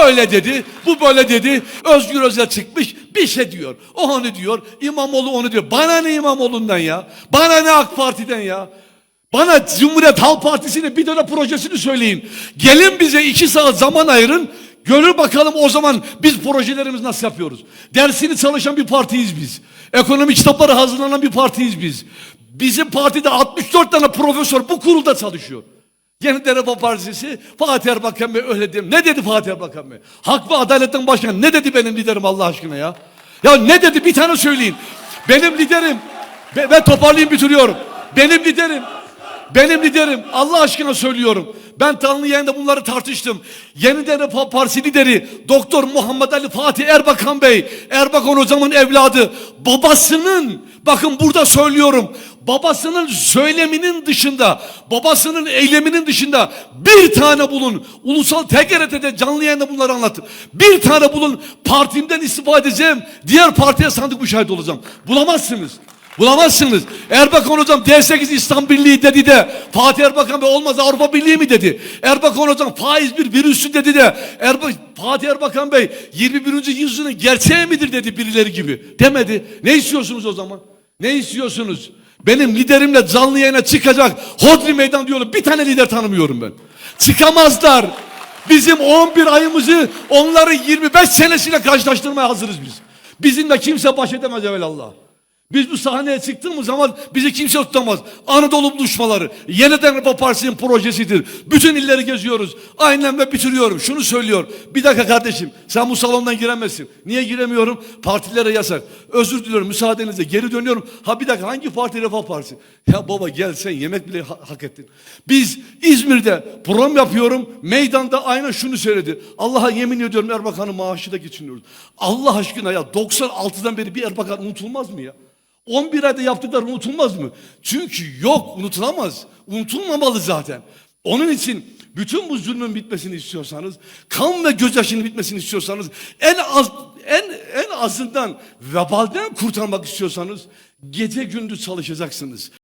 O öyle dedi, bu böyle dedi. Özgür Özel çıkmış bir şey diyor. O onu diyor, İmamoğlu onu diyor. Bana ne İmamoğlu'ndan ya? Bana ne AK Parti'den ya? Bana Cumhuriyet Halk Partisi'nin bir tane projesini söyleyin. Gelin bize iki saat zaman ayırın. Görür bakalım o zaman biz projelerimiz nasıl yapıyoruz. Dersini çalışan bir partiyiz biz. Ekonomi kitapları hazırlanan bir partiyiz biz. Bizim partide 64 tane profesör bu kurulda çalışıyor. Yeniden Refah Partisi Fatih Erbakan Bey öyle dedim. Ne dedi Fatih Erbakan Bey? Hak ve Adaletten Başkan ne dedi benim liderim Allah aşkına ya? Ya ne dedi bir tane söyleyin. Benim liderim ve, ve toparlayayım bitiriyorum. Benim liderim benim liderim Allah aşkına söylüyorum. Ben Tanrı yayında bunları tartıştım. Yeniden Refah Partisi lideri Doktor Muhammed Ali Fatih Erbakan Bey. Erbakan hocamın evladı. Babasının bakın burada söylüyorum. Babasının söyleminin dışında, babasının eyleminin dışında bir tane bulun. Ulusal TGRT'de canlı yayında bunları anlattım. Bir tane bulun. Partimden istifa edeceğim. Diğer partiye sandık müşahit olacağım. Bulamazsınız. Bulamazsınız. Erbakan hocam D8 İslam Birliği dedi de Fatih Erbakan Bey olmaz Avrupa Birliği mi dedi. Erbakan hocam faiz bir virüsü dedi de Erba Fatih Erbakan Bey 21. yüzyılın gerçeği midir dedi birileri gibi. Demedi. Ne istiyorsunuz o zaman? Ne istiyorsunuz? Benim liderimle canlı yayına çıkacak Hodri Meydan diyorum. Bir tane lider tanımıyorum ben. Çıkamazlar. Bizim 11 ayımızı onların 25 senesiyle karşılaştırmaya hazırız biz. Bizimle kimse baş edemez evvelallah. Biz bu sahneye çıktığımız zaman bizi kimse tutamaz. Anadolu buluşmaları yeniden Refah Partisi'nin projesidir. Bütün illeri geziyoruz. Aynen ve bitiriyorum. Şunu söylüyor. Bir dakika kardeşim sen bu salondan giremezsin. Niye giremiyorum? Partilere yasak. Özür diliyorum müsaadenizle geri dönüyorum. Ha bir dakika hangi parti Refah Partisi? Ya baba gel sen yemek bile ha- hak ettin. Biz İzmir'de program yapıyorum. Meydanda aynen şunu söyledi. Allah'a yemin ediyorum Erbakan'ın maaşı da geçiniyoruz. Allah aşkına ya 96'dan beri bir Erbakan unutulmaz mı ya? 11 ayda yaptıkları unutulmaz mı? Çünkü yok unutulamaz. Unutulmamalı zaten. Onun için bütün bu zulmün bitmesini istiyorsanız, kan ve gözyaşının bitmesini istiyorsanız, en az en en azından vebalden kurtarmak istiyorsanız gece gündüz çalışacaksınız.